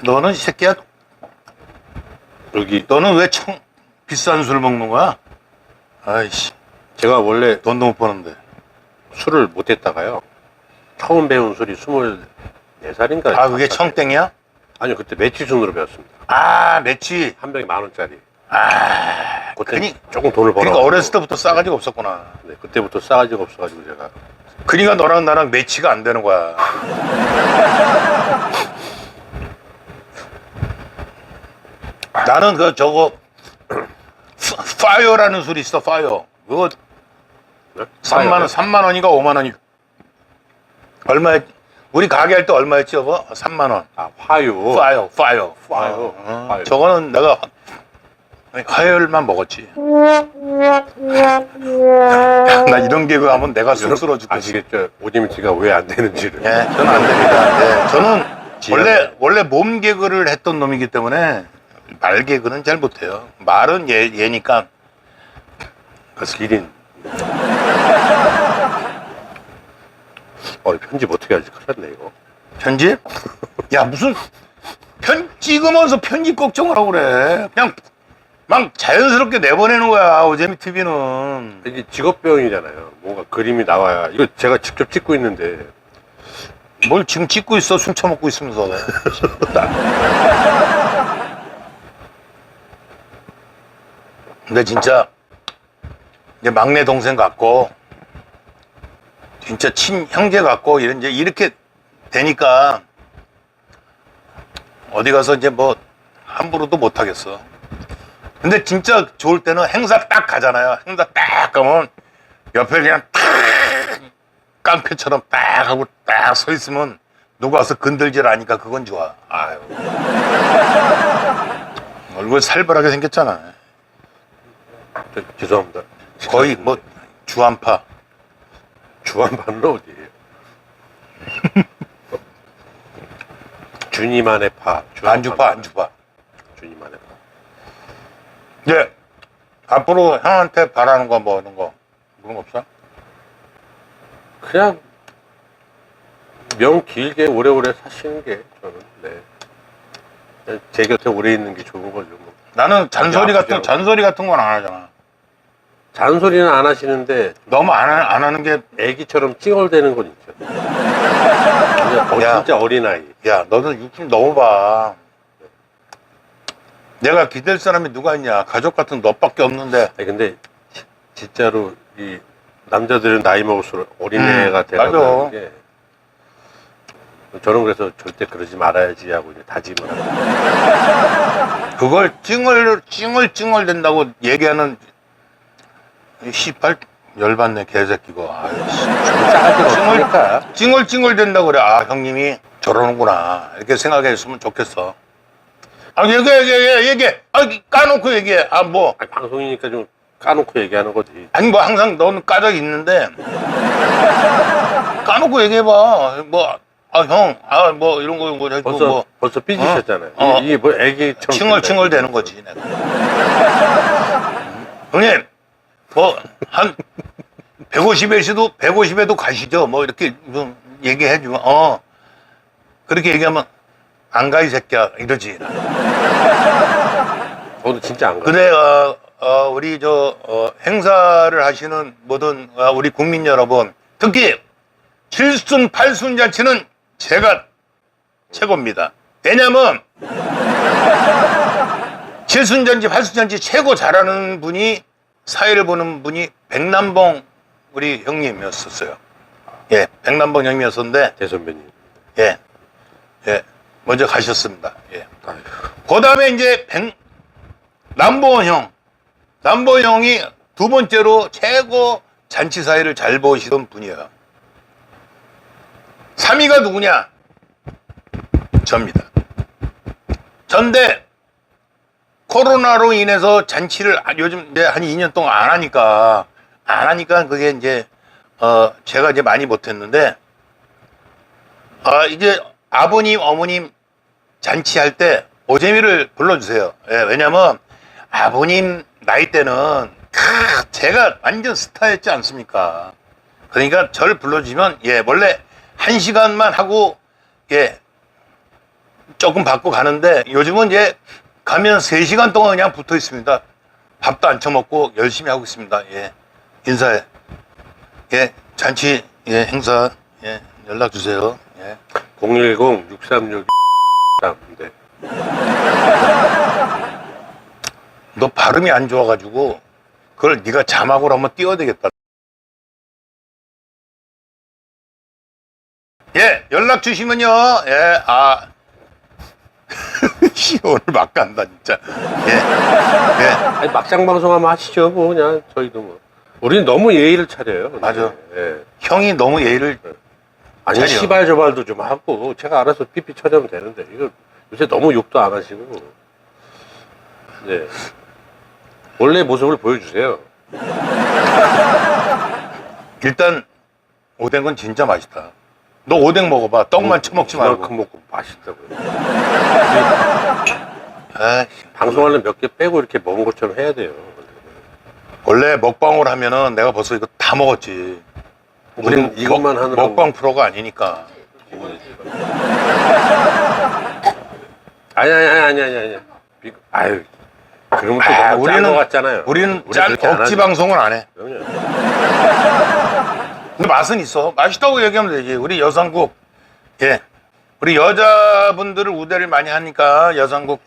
너는 이 새끼야 여기 너는 왜 청 비싼 술 먹는 거야? 아이씨 제가 원래 돈도 못 버는데 술을 못 했다가요. 처음 배운 술이 24살인가? 아 그게 청땡이야? 아니요, 그때 매치 순으로 배웠습니다. 아 매치 한 병에 만 원짜리. 아 그때 그니- 조금 돈을 벌어. 그러니까 어렸을 때부터 싸가지가 없었구나 네, 그때부터 싸가지가 없어가지고 제가 그러니까 너랑 나랑 매치가 안 되는 거야 나는 그 저거 파- 파이어라는 술이 있어 파이어 그거 네? 3만 원 3만 원인가 5만 원이 얼마였 우리 가게 할 때 얼마였지 여보? 3만 원 아 화요. 파이어 파이어 파이어, 어, 파이어. 저거는 내가 화요일만 먹었지 나 이런 개그 하면 내가 쑥스러워 죽겠어 아시겠죠? 오디미치가 왜 안 되는지를. 예, 저는 안 됩니다. 예, 저는. 원래 원래 몸 개그를 했던 놈이기 때문에 말 개그는 잘 못해요. 말은 얘 얘니까 그래서 1인. 어, 편집 어떻게 하지? 큰일 났네, 이거. 편집? 야 무슨 편 찍으면서 편집 걱정을 하고 그래. 그냥 막 자연스럽게 내보내는 거야 오재미 TV는. 이게 직업병이잖아요. 뭔가 그림이 나와야. 이거 제가 직접 찍고 있는데. 뭘 지금 찍고 있어 술 처먹고 있으면서. 근데 진짜 이제 막내 동생 같고 진짜 친 형제 같고 이런 이제 이렇게 되니까 어디 가서 이제 뭐 함부로도 못 하겠어. 근데 진짜 좋을 때는 행사 딱 가잖아요. 행사 딱 가면 옆에 그냥 탁 깡패처럼 딱 하고 딱 서 있으면 누가 와서 건들질 않으니까 그건 좋아. 아유. 얼굴 살벌하게 생겼잖아. 저, 죄송합니다. 거의 뭐 주한파. 주한반은 어디예요? 주니만의 파. 주한반은 안주파, 안주파. 주니만의 파. 네. 앞으로 형한테 바라는 거뭐 이런 거 그런 거 없어? 그냥 명 길게 오래오래 사시는 게 저는 네. 그냥 제 곁에 오래 있는 게 좋은 거죠. 뭐. 나는 잔소리 야, 같은. 잔소리 같은 건 안 하잖아. 잔소리는 안 하시는데 너무 안, 하- 안 하는 게 애기처럼 찡얼대는 건 있죠. 그냥 어, 야. 진짜 어린아이. 야, 너도 육좀 너무 봐. 내가 기댈 사람이 누가 있냐? 가족 같은 너밖에 없는데. 아니, 근데 시- 진짜로 이 남자들은 나이 먹을수록 어린애가 음, 맞아. 게 저는 그래서 절대 그러지 말아야지 하고 이제 다짐을 하고 그걸 찡얼, 찡얼, 찡얼 된다고 얘기하는 이 씨발 열받네, 개새끼고. 아이씨. 찡얼, 찡얼 된다고 그래. 아, 형님이 저러는구나. 이렇게 생각했으면 좋겠어. 아, 얘기해, 얘기해, 얘기해. 아, 까놓고 얘기해. 아, 뭐. 아니, 방송이니까 좀 까놓고 얘기하는 거지. 아니, 뭐 항상 너는 까져 있는데. 까놓고 얘기해봐. 뭐, 아, 형, 아, 뭐, 이런 거, 뭐, 해도 벌써 뭐. 벌써 삐지셨잖아요. 어. 이게 뭐 애기처럼 칭얼칭얼 된다. 되는 거지, 내가. 형님, 뭐, 한, 150에서도, 150에도 가시죠. 뭐, 이렇게 좀 얘기해 주면, 어. 그렇게 얘기하면, 안 가, 이 새끼야. 이러지. 저도 진짜 안 가. 근데, 어, 어, 우리 저, 어, 행사를 하시는 모든, 어, 우리 국민 여러분, 특히, 칠순, 팔순 잔치는 제가 최고입니다. 왜냐면, 칠순잔치, 팔순잔치 최고 잘하는 분이, 사회를 보는 분이 백남봉 우리 형님이었었어요. 예, 백남봉 형님이었었는데, 대 선배님. 예, 예, 먼저 가셨습니다. 예. 그 다음에 이제 백, 남보원 형. 남보원 형이 두 번째로 최고 잔치 사회를 잘 보시던 분이에요. 3위가 누구냐? 접니다. 전데 코로나로 인해서 잔치를 아- 요즘 이제 한 2년 동안 안 하니까 안 하니까 그게 이제 어 제가 이제 많이 못했는데 아 이제 아버님 어머님 잔치할 때 오재미를 불러주세요. 예, 왜냐면 아버님 나이 때는 크, 제가 완전 스타였지 않습니까? 그러니까 저를 불러주시면 예 원래 한 시간만 하고 예 조금 받고 가는데 요즘은 이제 가면 3시간 동안 그냥 붙어 있습니다. 밥도 안 처먹고 열심히 하고 있습니다. 예. 인사해. 예. 잔치, 예. 행사, 예. 연락 주세요. 예. 010-636 네. 너 발음이 안 좋아가지고 그걸 네가 자막으로 한번 띄워야 되겠다. 예, 연락 주시면요. 예, 아. 씨, 오늘 막 간다, 진짜. 예, 예. 아니, 막장 방송 한번 하시죠. 뭐 그냥 저희도 뭐. 우리는 너무 예의를 차려요. 근데. 맞아. 예. 형이 너무 예의를 아니 차려. 시발 저발도 좀 하고 제가 알아서 삐삐 쳐주면 되는데 이거 요새 너무 욕도 안 하시고. 네. 원래 모습을 보여주세요. 일단 오뎅은 진짜 맛있다. 너 오뎅 먹어봐. 떡만 처먹지 말고. 그만큼 먹고 맛있다고요. 아, 방송하려면 몇개 빼고 이렇게 먹은 것처럼 해야 돼요. 원래 먹방을 하면은 내가 벌써 이거 다 먹었지. 우리는 먹- 이것만 하느라고. 먹방 프로가 아니니까. 아니 아니 아니 아니 아니 아니. 비- 아유. 그러면 또 아, 너무 짠거 같잖아요. 우리는 우리 짤 그렇게 안 억지 하죠. 방송은 안 해. 그럼요. 근데 맛은 있어. 맛있다고 얘기하면 되지. 우리 여상국, 예. 우리 여자분들을 우대를 많이 하니까 여상국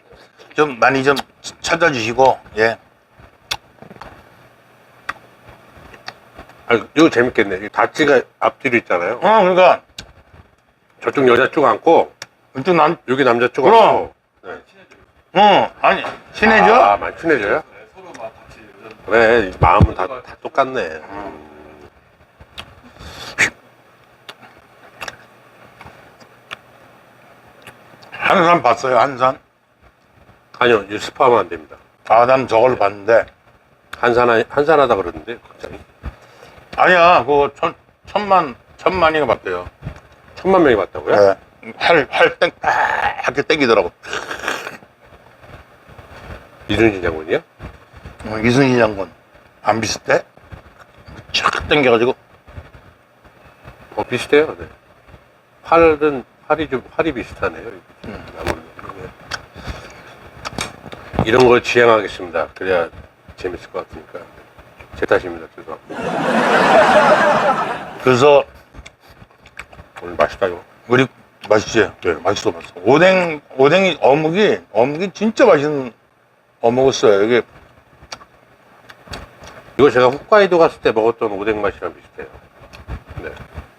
좀 많이 좀 찾아주시고, 예. 아, 이거 재밌겠네. 이 다찌가 앞뒤로 있잖아요. 어, 그러니까, 저쪽 여자 쪽 앉고 일단 난, 여기 남자 쪽 그럼. 앉고. 네. 어, 아니, 친해져? 아, 많이 친해져요? 그래, 마음은 다, 다 똑같네. 음. 한산 봤어요, 한산? 아니요, 이거 스파하면 안 됩니다. 아, 난 저걸 봤는데. 한산, 한산하다 그러는데, 갑자기. 아니야, 그거 천, 천만, 천만이가 봤대요. 천만 명이 봤다고요? 예. 활, 활 땡, 딱, 이렇게 땡기더라고. 이순신 장군이요? 어, 이순신 장군. 안 비슷해? 촥 땡겨가지고. 어, 비슷해요. 네. 팔은, 팔이 좀, 팔이 비슷하네요. 아무래도. 네. 이런 걸 지향하겠습니다. 그래야 재밌을 것 같으니까. 제 탓입니다. 죄송합니다. 그래서 오늘 맛있다, 이거. 우리 맛있지? 네. 맛있어, 맛있어. 오뎅, 오뎅이, 어묵이, 어묵이 진짜 맛있는 어묵이었어요. 이게, 이거 제가 홋카이도 갔을 때 먹었던 오뎅 맛이랑 비슷해요. 네.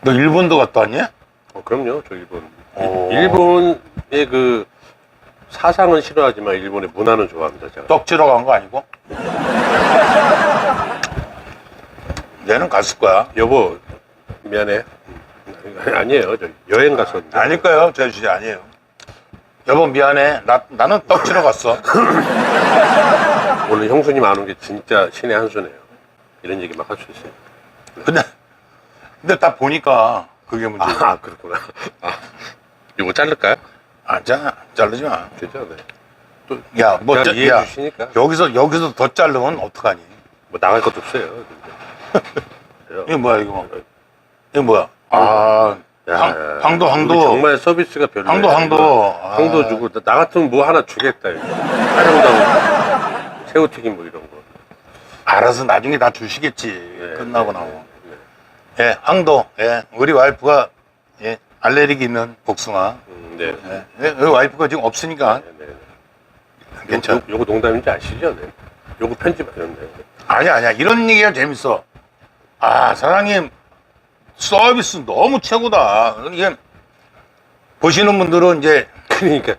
너 일본도 갔다 왔니? 어, 그럼요, 저 일본. 오. 일- 일본의 그 사상은 싫어하지만 일본의 문화는 좋아합니다, 제가. 떡지러 간 거 아니고? 얘는 갔을 거야. 여보, 미안해. 음, 아니에요, 저 여행 갔었는데. 아닐 거예요. 제 주제 아니에요. 여보, 미안해. 나, 나는 떡지러 갔어. 오늘 형수님 안 온 게 진짜 신의 한 수네요. 이런 얘기 막 할 수 있어요. 근데, 근데 다 보니까 그게 문제. 아, 아, 그렇구나. 아, 이거 자를까요? 아, 자, 자르지 마. 괜찮아, 네. 야, 뭐, 그냥 자, 이해해 야, 주시니까. 여기서, 여기서 더 자르면 어떡하니? 뭐 나갈 것도 없어요. 이게 뭐야, 이거. 이게 뭐야. 아, 야, 황- 야, 황도, 우리 황도. 정말 서비스가 별로예요. 황도, 황도. 아. 황도 주고 나, 나 같으면 뭐 하나 주겠다. 이거. 촬영당 새우튀김 뭐 이런 거. 알아서 나중에 다 주시겠지. 네, 끝나고 네, 나고. 네, 예, 황도. 예, 우리 와이프가, 예, 알레르기 있는 복숭아. 음, 네. 예, 예, 우리 와이프가 지금 없으니까 네, 네. 괜찮아. 요, 요거 농담인지 아시죠? 네. 요거 편집 안 했네. 아니야, 아니야. 이런 얘기가 재밌어. 아, 사장님, 서비스 너무 최고다. 이게, 보시는 분들은 이제, 그러니까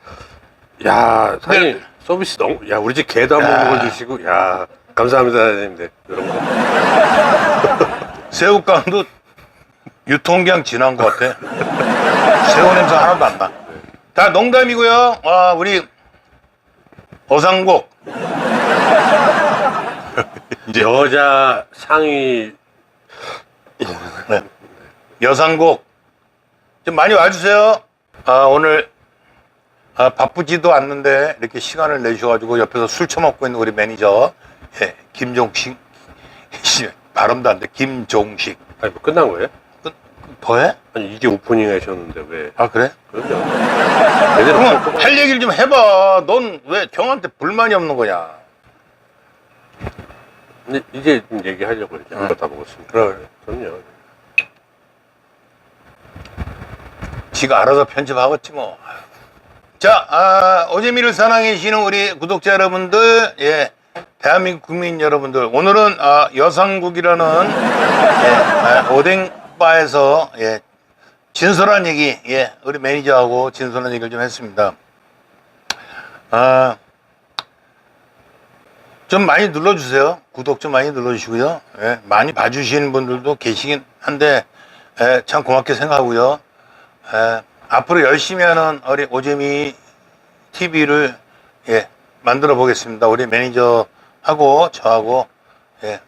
야 사장님 네. 서비스 너무 야 우리 집 개도 한번 야. 먹어주시고 야 감사합니다 사장님들 이런 거 새우깡도 유통기한 지난 것 같아. 새우 냄새 하나도 안 나. 다 농담이고요. 아, 우리 어상곡. 이제 여자 상위 네. 여상곡. 좀 많이 와주세요. 아, 오늘 아, 바쁘지도 않는데 이렇게 시간을 내주셔가지고 옆에서 술 처먹고 있는 우리 매니저 예, 김종식 씨, 발음도 안 돼. 김종식. 아니 뭐 끝난 거예요? 끝, 더해? 아니 이제 오프닝 하셨는데 왜? 아 그래? 그럼요. 그러면 할할 얘기를 좀 해봐. 넌 왜 경한테 불만이 없는 거냐? 근데 이제 좀 얘기하려고 이렇게 응. 다 먹었습니다. 그래. 그럼요. 지가 알아서 편집하겠지 뭐. 자, 아, 오재미를 사랑해 주시는 우리 구독자 여러분들, 예, 대한민국 국민 여러분들, 오늘은 아, 여상국이라는 예, 아, 오뎅 바에서 예, 진솔한 얘기, 예, 우리 매니저하고 진솔한 얘기를 좀 했습니다. 아, 좀 많이 눌러주세요. 구독 좀 많이 눌러주시고요. 예, 많이 봐주시는 분들도 계시긴 한데, 예, 참 고맙게 생각하고요. 에, 앞으로 열심히 하는 우리 오재미 TV를 예, 만들어 보겠습니다. 우리 매니저하고 저하고 예,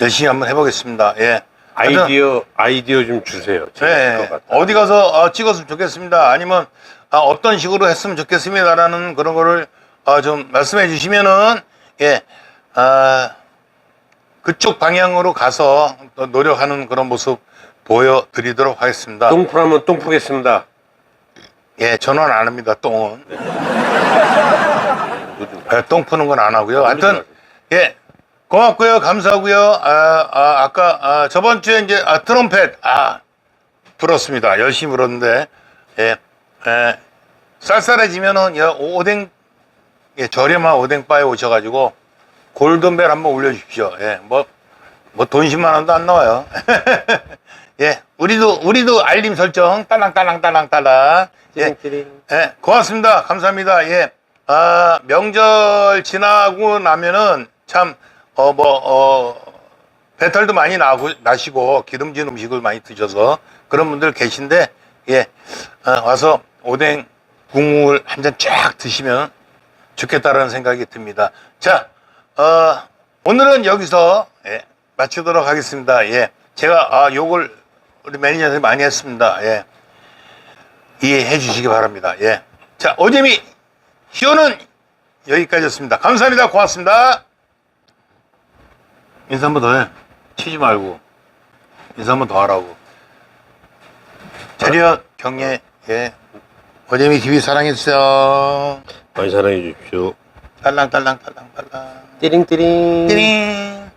열심히 한번 해보겠습니다. 예. 아이디어 아이디어 좀 주세요. 같아요. 어디 가서 어, 찍었으면 좋겠습니다. 아니면 아, 어떤 식으로 했으면 좋겠습니다라는 그런 거를 어, 좀 말씀해 주시면은 예, 아, 그쪽 방향으로 가서 또 노력하는 그런 모습 보여드리도록 하겠습니다. 똥풀하면 똥푸겠습니다. 예, 전원 안 합니다. 똥은. 요즘 예, 똥 푸는 건 안 하고요. 하여튼, 예, 고맙고요. 감사하고요. 아, 아, 아까, 아, 저번 주에 이제, 아, 트럼펫, 아, 불었습니다. 열심히 불었는데, 예, 예, 쌀쌀해지면은, 여, 오뎅, 예, 저렴한 오뎅바에 오셔가지고, 골든벨 한번 울려주십시오. 예, 뭐, 뭐돈 10만 원도 안 나와요. 예, 우리도, 우리도 알림 설정, 딸랑딸랑딸랑딸랑. 예. 예, 고맙습니다. 감사합니다. 예. 아, 명절 지나고 나면은 참, 어, 뭐, 어, 배탈도 많이 나고, 나시고, 기름진 음식을 많이 드셔서 그런 분들 계신데, 예, 어, 와서 오뎅 국물 한 잔 쫙 드시면 좋겠다라는 생각이 듭니다. 자, 어, 오늘은 여기서, 예, 마치도록 하겠습니다. 예. 제가, 아, 욕을 우리 매니저한테 많이 했습니다. 예. 이해해 주시기 바랍니다. 예. 자, 오재미 쇼는 여기까지였습니다. 감사합니다. 고맙습니다. 인사 한 번 더 해. 치지 말고. 인사 한 번 더 하라고. 차렷, 경례, 예. 오재미 TV 사랑해주세요. 많이 사랑해 주십시오. 딸랑 딸랑, 딸랑 딸랑. 띠링띠링. 띠링.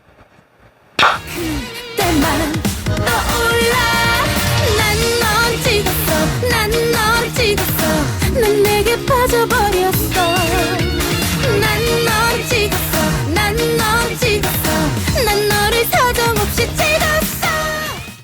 때만 떠올라 난 넌 찍었어 난 넌 찍었어 난 내게 빠져버려